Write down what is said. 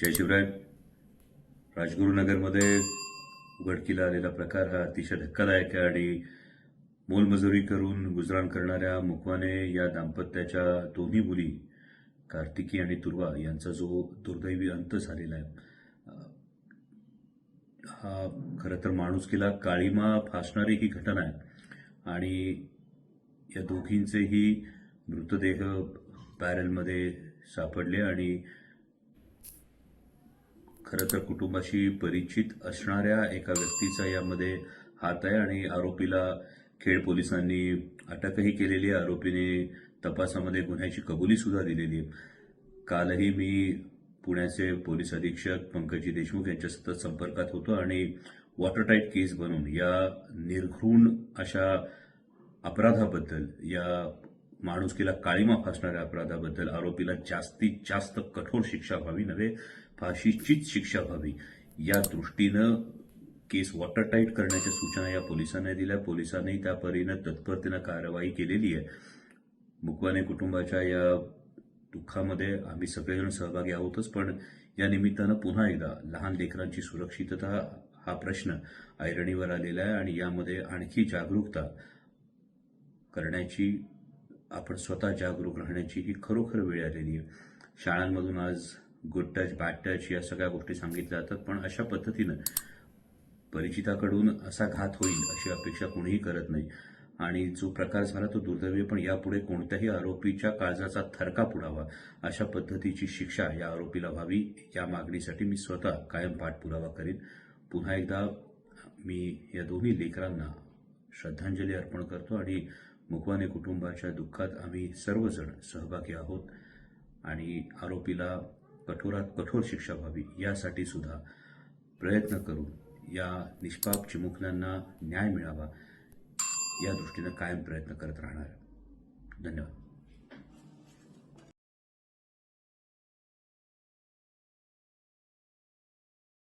जय शिवराय. राजगुरुनगरमध्ये उघडकीला आलेला प्रकार हा अतिशय धक्कादायक आहे आणि मोलमजुरी करून गुजराण करणाऱ्या मुकवाने या दाम्पत्याच्या दोन्ही मुली कार्तिकी आणि तुर्वा यांचा जो दुर्दैवी अंत झालेला आहे. हा खरं तर माणुसकीला काळीमा फासणारी ही घटना आहे. आणि या दोघींचेही मृतदेह बॅरलमध्ये सापडले आणि खरं तर कुटुंबाशी परिचित असणाऱ्या एका व्यक्तीचा यामध्ये हात आहे आणि आरोपीला खेड पोलिसांनी अटकही केलेली आहे. आरोपीने तपासामध्ये गुन्ह्याची कबुलीसुद्धा दिलेली आहे. कालही मी पुण्याचे पोलीस अधीक्षक पंकजी देशमुख यांच्या सतत संपर्कात होतो आणि वॉटरटाईट केस बनवून या निर्घृण अशा अपराधाबद्दल या माणुसकीला काळीमा फासणाऱ्या अपराधाबद्दल आरोपीला जास्तीत जास्त कठोर शिक्षा व्हावी नव्हे फाशीचीच शिक्षा व्हावी. या दृष्टीनं केस वॉटरटाईट करण्याच्या सूचना या पोलिसांनी दिल्या. पोलिसांनी त्या परीनं तत्परतेनं कारवाई केलेली आहे. मुकवाने कुटुंबाच्या या दुःखामध्ये आम्ही सगळेजण सहभागी आहोतच पण या निमित्तानं पुन्हा एकदा लहान लेकरांची सुरक्षितता हा प्रश्न ऐरणीवर आलेला आहे आणि यामध्ये आणखी जागरूकता करण्याची आपण स्वतः जागरूक राहण्याची ही खरोखर वेळ आलेली आहे. शाळांमधून आज गुड टच बॅड टच या सगळ्या गोष्टी सांगितल्या जातात. पण अशा पद्धतीनं परिचिताकडून असा घात होईल अशी अपेक्षा कोणीही करत नाही. आणि जो प्रकार झाला तो दुर्दैवी पण यापुढे कोणत्याही आरोपीच्या काळजाचा थरका पुडावा अशा पद्धतीची शिक्षा या आरोपीला व्हावी या मागणीसाठी मी स्वतः कायम पाठपुरावा करीन. पुन्हा एकदा मी या दोन्ही लेकरांना श्रद्धांजली अर्पण करतो आणि मुकवाने कुटुंबाच्या दुःखात आम्ही सर्वजण सहभागी आहोत. आणि आरोपीला कठोरात कठोर शिक्षा व्हावी यासाठी सुद्धा प्रयत्न करून या निष्पाप चिमुकल्यांना न्याय मिळावा या दृष्टीनं कायम प्रयत्न करत राहणार. धन्यवाद.